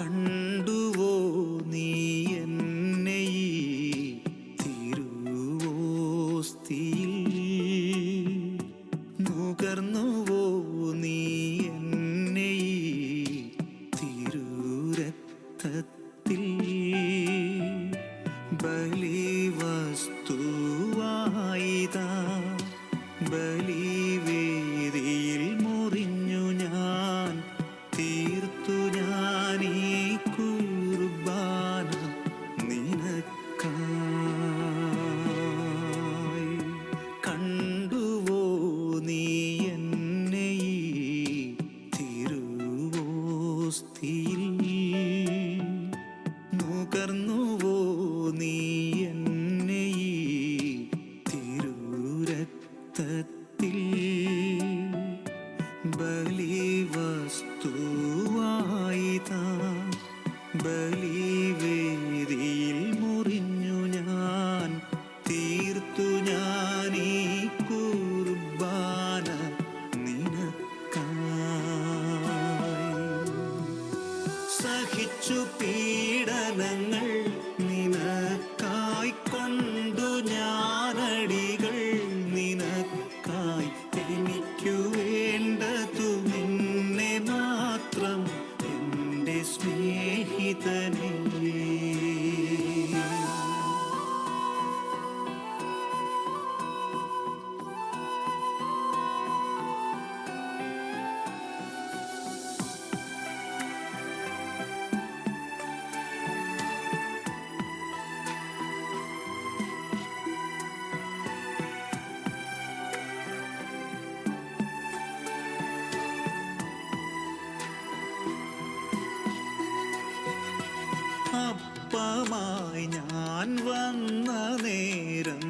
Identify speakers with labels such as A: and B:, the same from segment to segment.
A: കണ്ടു ബലി ബലിവസ്തുവായി താ ബലി ഞാൻ വന്ന നേരം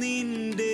A: നിന്റെ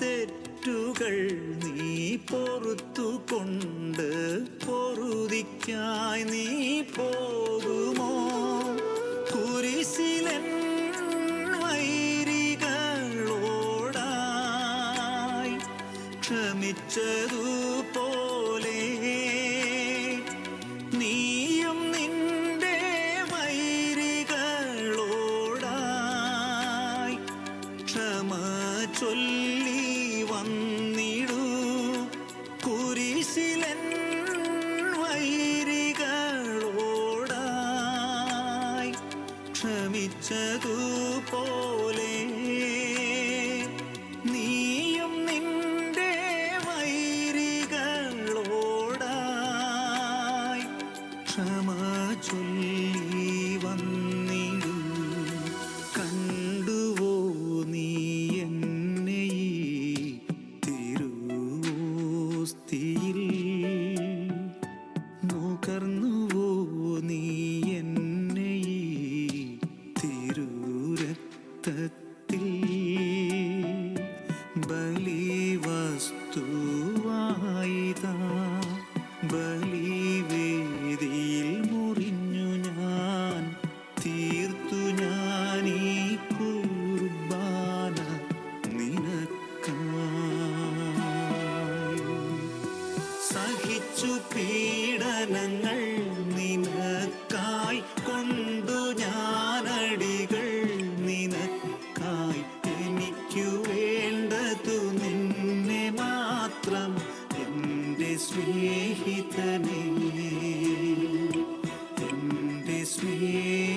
A: തെറ്റുകൾ നീ പൊറുത്തു കൊണ്ട് പൊറുതിക്കായി നീ പോകുമോ? കുരിശിലൻ വൈരികളോടായി ക്ഷമിച്ചതു ലഭിച്ചതുപോലെ ഗാനങ്ങൾ നിനക്കായി കൊണ്ടു ഞാനടികൾ നിനക്കായി എനിക്കു വേണ്ടതു നിന്നെ മാത്രം എന്റെ സ്നേഹിതനേ എന്റെ സ്നേഹ